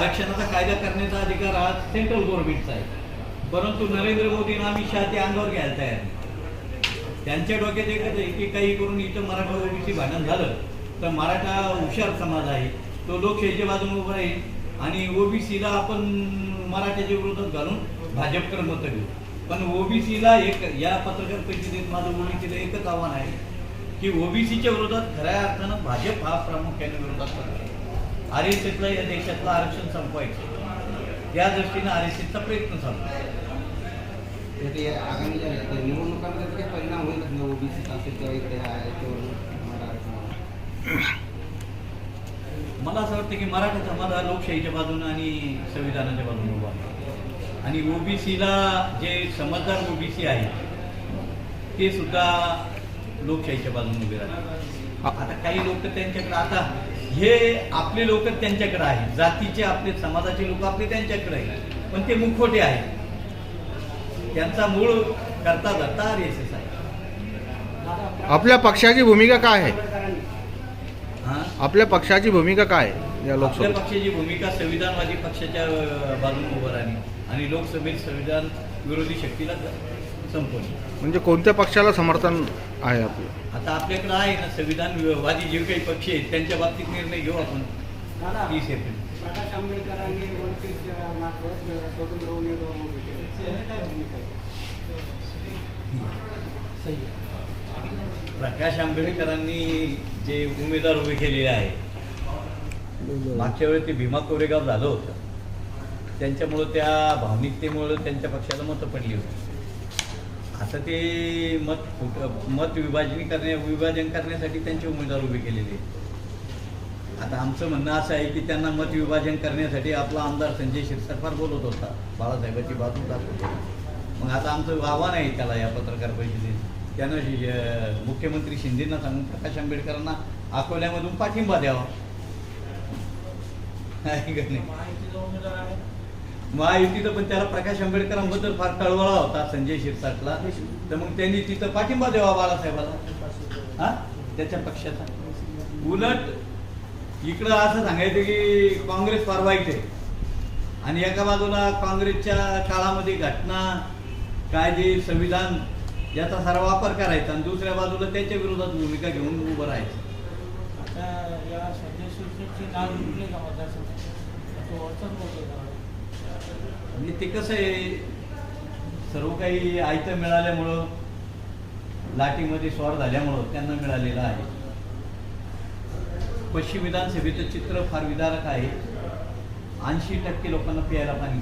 आरक्षणाचा कायदा करण्याचा अधिकार हा सेंट्रल गव्हर्नमेंटचा आहे. परंतु नरेंद्र मोदी आम्ही अमित शहा ते अंगावर घ्यायला तयार नाही. त्यांच्या डोक्यात एकच आहे की काही करून इथं मराठा ओबीसी भांडण झालं तर मराठा हुशार समाज आहे तो लोकशाहीच्या बाजूने उभा राहील आणि ओबीसीला आपण मराठ्याच्या विरोधात घालून भाजपकडे मतं घेऊ. पण ओबीसीला एक या पत्रकार परिषदेत माझं ओबीसीला एकच आव्हान आहे की ओबीसीच्या विरोधात खऱ्या अर्थानं भाजप हा प्रामुख्याने विरोधात करतो आर एस एसला या देशातलं आरक्षण संपवायचं त्या दृष्टीनं आर एस एसचा प्रयत्न चालू आगामी निवडणुकांमध्ये काही परिणाम होईल ओबीसी असेल किंवा इकडे? मला असं वाटतं की मराठा समाज हा लोकशाहीच्या बाजूनं आणि संविधानाच्या बाजूने उभा. आणि ओबीसीला जे समजदार ओबीसी आहे ते सुद्धा लोकशाहीच्या बाजूने उभे राहतात आता काही लोक त्यांच्याकडे आता हे आपले लोक त्यांच्याकडे आहेत. जातीचे आपले समाजाचे लोक आपले त्यांच्याकडे आहेत. पण ते मुखवटे आहेत. त्यांचा मूळ करता धरता आर एस एस आहे. आपल्या पक्षाची भूमिका काय आहे? हा? आपल्या पक्षाची भूमिका काय या आपल्या लोकसभेत? पक्षाची भूमिका संविधानवादी पक्षाच्या बाजूने उभं राहणे आणि लोकसभेत संविधान विरोधी शक्तीला संपवणे म्हणजे कोणत्या पक्षाला समर्थन आहे आपलं? आता आपल्याकडे आहे ना संविधानवादी जे काही पक्ष आहेत त्यांच्या बाबतीत निर्णय घेऊ आपण. तीस एप्रिल. प्रकाश आंबेडकरांनी वंचित मार्फत स्वतंत्र उमेदवार उभे केले त्याने काय भूमिका आहे? प्रकाश आंबेडकरांनी जे उमेदवार उभे केलेले आहे मागच्या वेळी ते भीमा कोरेगाव झालं होतं. त्यांच्यामुळं त्या भावनिकतेमुळं त्यांच्या पक्षाला मतं पडली होती. आता ते मत फुट- मत विभाजनी करण्या विभाजन करण्यासाठी त्यांचे उमेदवार उभे केलेले आता आमचं म्हणणं असं आहे की त्यांना मत विभाजन करण्यासाठी आपला आमदार संजय शिरसाट बोलत होता. बाळासाहेबांची बाजू दाखवत होता. मग आता आमचं आव्हान आहे त्याला या पत्रकार परिषदेत. त्यानं मुख्यमंत्री शिंदेना सांगून प्रकाश आंबेडकरांना अकोल्यामधून पाठिंबा द्यावा. आहे का नाही? महायुतीचं पण त्याला प्रकाश आंबेडकरांबद्दल फार कळवळा होता संजय शिरसाटला. तर मग त्यांनी तिथं पाठिंबा द्यावा बाळासाहेबाला. हा? त्याच्या पक्षाचा. उलट इकडं असं सांगायचं की काँग्रेस फार वाईट आहे. आणि एका बाजूला काँग्रेसच्या काळामध्ये घटना कायदे संविधान याचा सारा वापर करायचा आणि दुसऱ्या बाजूला त्याच्या विरोधात भूमिका घेऊन उभं राहायचं. आता या संजय शिरसाटची नाव निघले का मतदारसंघात? म्हणजे ते कसं आहे सर्व काही आयतं मिळाल्यामुळं लाटीमध्ये स्वार झाल्यामुळं त्यांना मिळालेलं आहे. पश्चिम विधानसभेचं चित्र फार विदारक आहे. ऐंशी टक्के लोकांना प्यायला पाणी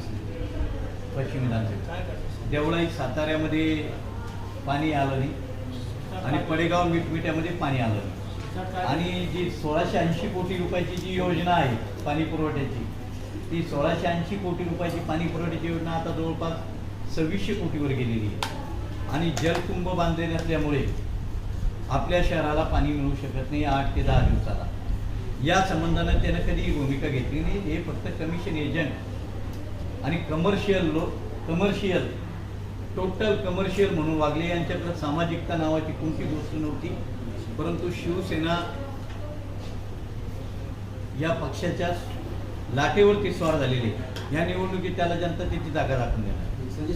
पश्चिम विधानसभेत. देवळाई साताऱ्यामध्ये पाणी आलं नाही. आणि पडेगाव मिठमिठ्यामध्ये पाणी आलं नाही. आणि जी सोळाशे ऐंशी कोटी रुपयाची जी योजना आहे पाणी पुरवठ्याची ती सोळाशे ऐंशी कोटी रुपयाची पाणी पुरवठ्याची योजना आता जवळपास सव्वीसशे कोटीवर गेलेली आहे. आणि जलकुंभ बांधले नसल्यामुळे आपल्या शहराला पाणी मिळू शकत नाही आठ ते दहा दिवसाला. या संबंधानं त्यानं कधीही भूमिका घेतली नाही. हे फक्त कमिशन एजंट आणि commercial low commercial total commercial म्हणून वागले. यांच्याकडे सामाजिकता नावाची कोणती गोष्ट नव्हती. परंतु शिवसेना या पक्षाच्या लाटेवरती स्वार झालेली आहे. या निवडणुकीत त्याला जनता त्याची जागा राखून देणार संजय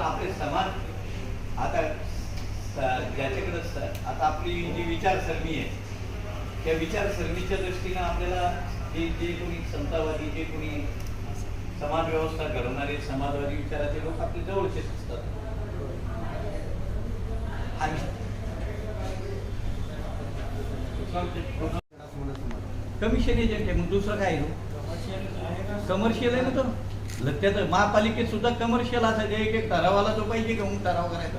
आपले समाज आता ज्याच्याकडे आता आपली जी विचारसरणी आहे त्या विचारसरणीच्या दृष्टीनं आपल्याला जे जे कोणी समतावादी जे कोणी समाज व्यवस्था घडवणारे समाजवादी विचाराचे लोक आपले जवळचेच असतात आणि कमिशन एजंट आहे मग दुसरं काय आहे कमर्शियल आहे ना. तो? त्याचं महापालिकेत सुद्धा कमर्शियल असायचं एक एक ठरावाला जो पाहिजे का मग ठराव करायचा?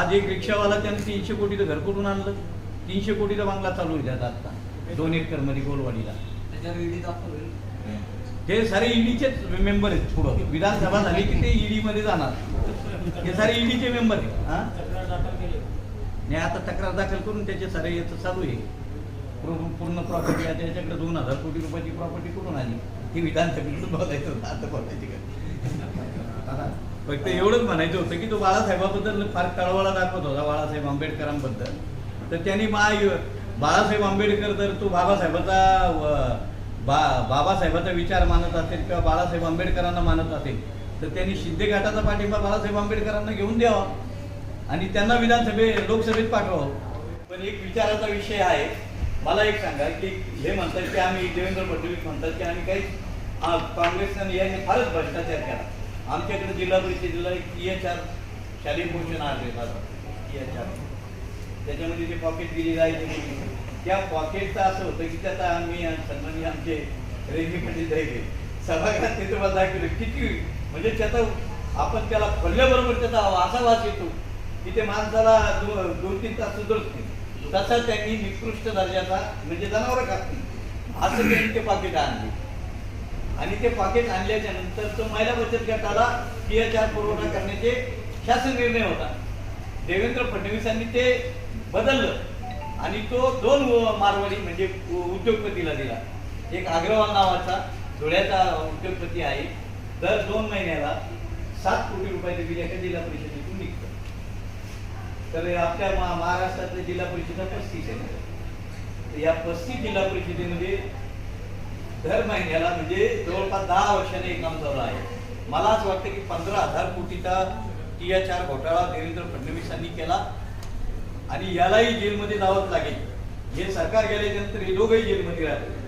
आज एक रिक्षावाला त्यानं तीनशे कोटीचं घर कुठून आणलं? तीनशे कोटीचा बांगला चालू आहे त्याचा आता. दोन एकरमध्ये गोलवाडीला हे सारे ईडीचेच मेंबर आहेत पुढं. विधानसभा झाली की ते ईडी मध्ये जाणार. हे सारे ईडीचे मेंबर आहेत हा? तक्रार दाखल केली. नाही आता तक्रार दाखल करून त्याचे सारे याचं चालू आहे. पूर्ण पूर्ण प्रॉपर्टी आता याच्याकडे दोन हजार कोटी रुपयाची प्रॉपर्टी कुठून आली? ही विधानसभेतून बोलायचं होतं आता बोलायची का फक्त एवढंच म्हणायचं होतं की तो बाळासाहेबाबद्दल फार कळवळा दाखवत होता बाळासाहेब आंबेडकरांबद्दल. तर त्यांनी मा बाळासाहेब आंबेडकर जर तो बाबासाहेबाचा बा बाबासाहेबाचा विचार मानत असेल किंवा बाळासाहेब आंबेडकरांना मानत असेल तर त्यांनी शिंदे गटाचा पाठिंबा बाळासाहेब आंबेडकरांना घेऊन द्यावा आणि त्यांना विधानसभे लोकसभेत पाठवावं. पण एक विचाराचा विषय आहे मला एक सांगा की हे म्हणतात की आम्ही देवेंद्र फडणवीस म्हणतात की आम्ही काही हा, काँग्रेसनं यांनी फारच भ्रष्टाचार केला. आमच्याकडे जिल्हा परिषदेला एक टी एच आर शालेय पोषण आहार देतात टी एच आर त्याच्यामध्ये जे पॉकेट दिली जायची त्या पॉकेटचं असं होतं की त्याचा आम्ही सन्मानी आमचे रेल्वे पंडित जायचे सभागृहात ते तुम्हाला दाखवलं किती म्हणजे त्याचा आपण त्याला खोलल्याबरोबर त्याचा असा वास येतो की ते माणसाला दोन तीन तास सुधरत नाही. तसा त्यांनी निकृष्ट दर्जाचा म्हणजे जनावर खातील असं त्यांनी ते पाकिट आणले. आणि ते पाकिट आणल्याच्या नंतर तो महिला बचत गटाला पी एच आर पुरवठा करण्याचे शासन निर्णय होता. देवेंद्र फडणवीसांनी ते बदललं. आणि तो दोन मारवाडी म्हणजे उद्योगपतीला दिला. एक अग्रवाल नावाचा धुळ्याचा उद्योगपती आहे. दर दोन महिन्याला सात कोटी रुपयाचे बिल एका जिल्हा परिषद तर आपल्या महा- महाराष्ट्रातल्या जिल्हा परिषदा पस्तीस आहे. या पस्तीस जिल्हा परिषदेमध्ये दर महिन्याला म्हणजे जवळपास दहा वर्षाने हे काम चालू आहे. मला असं वाटतं की पंधरा हजार कोटीचा टी एच आर घोटाळा देवेंद्र फडणवीसांनी केला आणि यालाही जेलमध्ये जावंच लागेल. हे सरकार गेल्याच्यानंतर हे दोघंही जेलमध्ये राहतील.